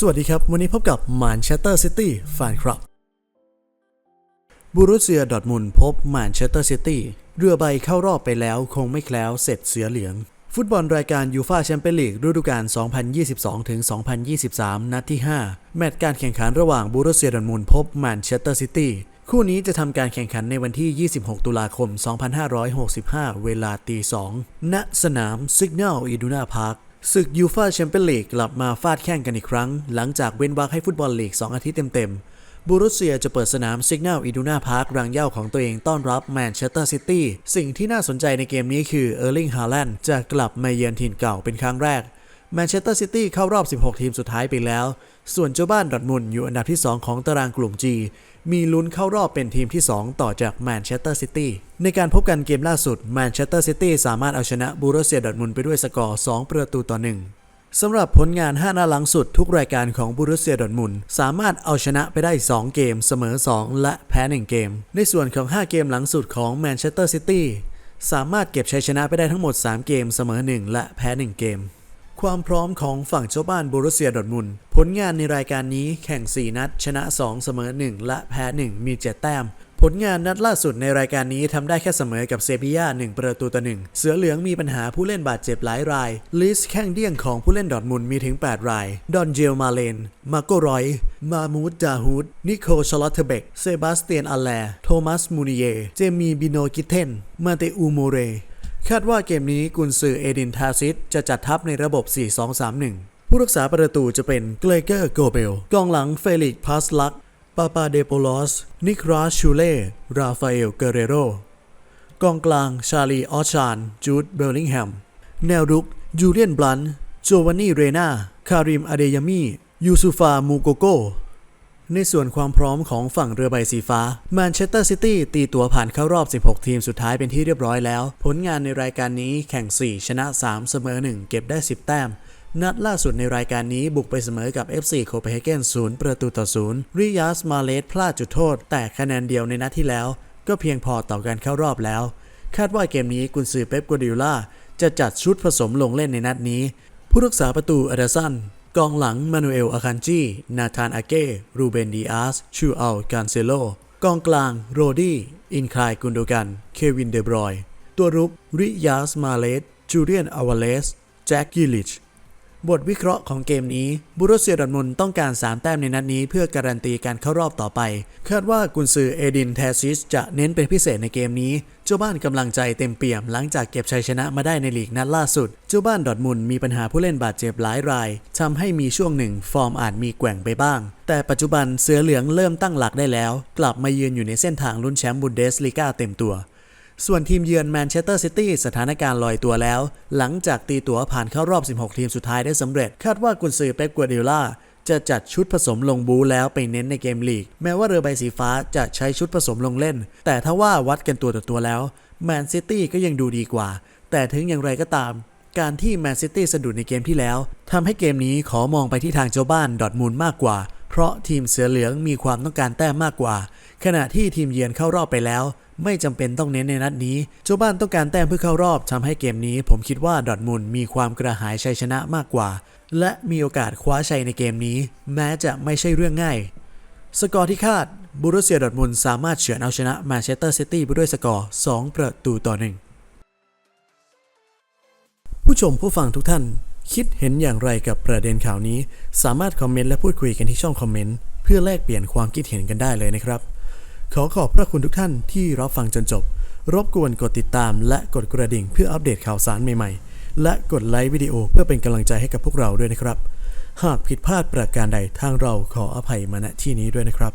สวัสดีครับ วันนี้พบกับมานเชสเตอร์ซิตี้แฟนคลับบูรุสเซียดอทมุนพบมานเชสเตอร์ซิตี้เรือใบเข้ารอบไปแล้วคงไม่แคล้วเสร็จเสือเหลือง ฟุตบอลรายการยูฟาแชมเปี้ยนลีกฤดูกาล 2022-2023 นัดที่ 5 แมตช์การแข่งขันระหว่างบูรุสเซียดอทมุนพบแมนเชสเตอร์ซิตี้คู่นี้จะทำการแข่งขันในวันที่ 26 ตุลาคม 2565 เวลาตี 2 ณ สนาม Signal Iduna Park ศึกยูฟาแชมเปี้ยนลีกกลับมาฟาดแข่งกันอีกครั้ง หลังจากเว้นวรรคให้ฟุตบอลลีก 2 อาทิตย์เต็มๆ บูรุสเซียจะเปิดสนามซิกแนลอีดูนาพาร์ครังเย่าของตัวเองต้อนรับแมนเชสเตอร์ซิตี้สิ่งที่น่าสนใจในเกมนี้คือเออร์ลิงฮาแลนด์จะกลับมาเยือนถิ่นเก่าเป็นครั้งแรก แมนเชสเตอร์ซิตี้เข้ารอบ 16 ทีมสุดท้ายไปแล้ว ส่วนเจ้าบ้านดอร์ทมุนอยู่อันดับที่ 2 ของตารางกลุ่ม G มีลุ้นเข้ารอบเป็นทีมที่ 2 ต่อจากแมนเชสเตอร์ซิตี้ ในการพบกันเกมล่าสุดแมนเชสเตอร์ซิตี้สามารถเอาชนะบูรุสเซียดอร์ทมุนไปด้วยสกอร์ 2 ประตูต่อ 1สำหรับผลงาน 5 หน้าหลังสุดทุกรายการของบูรุเซียดอร์ทมุนสามารถเอาชนะไปได้ 2 เกม เสมอ 2 และแพ้ 1 เกม ในส่วนของ 5 เกมหลังสุดของแมนเชสเตอร์ซิตี้สามารถเก็บชัยชนะไปได้ทั้งหมด 3 เกม เสมอ 1 และแพ้ 1 เกม ความพร้อมของฝั่งเจ้าบ้านบูรุเซียดอร์ทมุนผลงานในรายการนี้แข่ง 4 นัด ชนะ 2 เสมอ 1 และแพ้ 1 มี 7 แต้ม ผลงานนัดล่าสุดในรายการนี้ทำได้แค่เสมอกับเซบียา1 ประตูต่อ1เสือเหลืองมีปัญหาผู้เล่นบาดเจ็บหลายราย ลิสแข้งเดี้ยงของผู้เล่นดอร์ทมุนมีถึง 8 ราย ดอนเจลมาเลน มาโกรอย มามูดจาฮูด นิโคชลอตเทเบก เซบาสเตียนอัลแลโทมัสมูนิเย เจมีบิโนกิเทน มาเตอูโมเร คาดว่าเกมนี้กุนซือเอดินทาซิสจะจัดทัพในระบบ 4-2-3-1 ผู้รักษาประตูจะเป็นเกรเกอร์โกเบล กองหลังเฟลิกพาสลัก ปาปาเดโปลอส นิคราชูเล่ ราฟาเอล เกเรโร กองกลางชาลีออชาน จูด เบลลิงแฮม แนวรุกจูเลียนบลัน โจวานนี่ เรนา คาริม อเดยามี ยูซูฟา มูโกโก ในส่วนความพร้อมของฝั่งเรือใบสีฟ้าแมนเชสเตอร์ซิตี้ตีตัวผ่านเข้ารอบ 16 ทีมสุดท้ายเป็นที่เรียบร้อยแล้ว ผลงานในรายการนี้แข่ง 4 ชนะ 3 เสมอ 1 เก็บได้ 10 แต้ม นัดล่าสุดในรายการนี้บุกไปเสมอกับ FC โคเปนเฮเกน0ประตูต่อ0ริยาสมาเลสพลาดจุดโทษ แต่คะแนนเดียวในนัดที่แล้ว ก็เพียงพอต่อการเข้ารอบแล้ว คาดว่าเกมนี้กุนซือเป๊ปกัวดิล่าจะจัดชุดผสมลงเล่นในนัดนี้ ผู้รักษาประตูอเดสัน กองหลังมานูเอลอาคันจี นาธานอาเก้ รูเบนดีอาส ชูอัลกานเซโล กองกลาง โรดี้ อินคลายกุนโดกัน เควินเดบรอย ตัวรุก ริยาสมาเลสจูเลียนอาวาเลส แจ็คกิลิช บทวิเคราะห์ของเกมนี้บูรุสเซียดอร์ทมุนต้องการ 3 แต้มในนัดนี้เพื่อการันตีการเข้ารอบต่อไป คาดว่ากุนซือเอดินเทซิสจะเน้นเป็นพิเศษในเกมนี้ เจ้าบ้านกำลังใจเต็มเปี่ยมหลังจากเก็บชัยชนะมาได้ในลีกนัดล่าสุด เจ้าบ้านดอร์ทมุนมีปัญหาผู้เล่นบาดเจ็บหลายรายทำให้มีช่วงหนึ่งฟอร์มอาจมีแกว่งไปบ้าง แต่ปัจจุบันเสือเหลืองเริ่มตั้งหลักได้แล้ว กลับมายืนอยู่ในเส้นทางลุ้นแชมป์บุนเดสลีกาเต็มตัว ส่วนทีมเยือนแมนเชสเตอร์ซิตี้สถานการณ์ลอยตัวแล้ว หลังจากตีตั๋วผ่านเข้ารอบ 16 ทีมสุดท้ายได้สำเร็จ คาดว่ากุนซือเป๊ปกัวเดล่าจะจัดชุดผสมลงบูแล้วไปเน้นในเกมลีก แม้ว่าเรือใบสีฟ้าจะใช้ชุดผสมลงเล่น แต่ถ้าว่าวัดกันตัวต่อตัวแล้วแมนซิตี้ก็ยังดูดีกว่า แต่ถึงอย่างไรก็ตาม การที่แมนซิตี้สะดุดในเกมที่แล้วทำให้เกมนี้ขอมองไปที่ทางเจ้าบ้านดอทมุนด์มากกว่า เพราะทีมเสือเหลืองมีความต้องการแต้มมากกว่า ขณะที่ทีมเยือนเข้ารอบไปแล้ว ไม่จำเป็นต้องเน้นในนัดนี้เจ้าบ้านต้องการแต้มเพื่อเข้ารอบทำให้เกมนี้ ผมคิดว่าดอร์ทมุนมีความกระหายชัยชนะมากกว่า และมีโอกาสคว้าชัยในเกมนี้ แม้จะไม่ใช่เรื่องง่าย สกอร์ที่คาดบูรุสเซียดอร์ทมุนสามารถเฉือนเอาชนะแมนเชสเตอร์ซิตี้ไปด้วยสกอร์ 2 ประตูต่อ1ผู้ชมผู้ฟังทุกท่าน คิดเห็นอย่างไรกับประเด็นข่าวนี้ สามารถคอมเมนต์และพูดคุยกันที่ช่องคอมเมนต์ เพื่อแลกเปลี่ยนความคิดเห็นกันได้เลยนะครับ ขอขอบพระคุณทุกท่านที่รับฟังจนจบ รบกวนกดติดตามและกดกระดิ่งเพื่ออัปเดตข่าวสารใหม่ๆ และกดไลค์วิดีโอเพื่อเป็นกำลังใจให้กับพวกเราด้วยนะครับ หากผิดพลาดประการใดทางเราขออภัยมาณที่นี้ด้วยนะครับ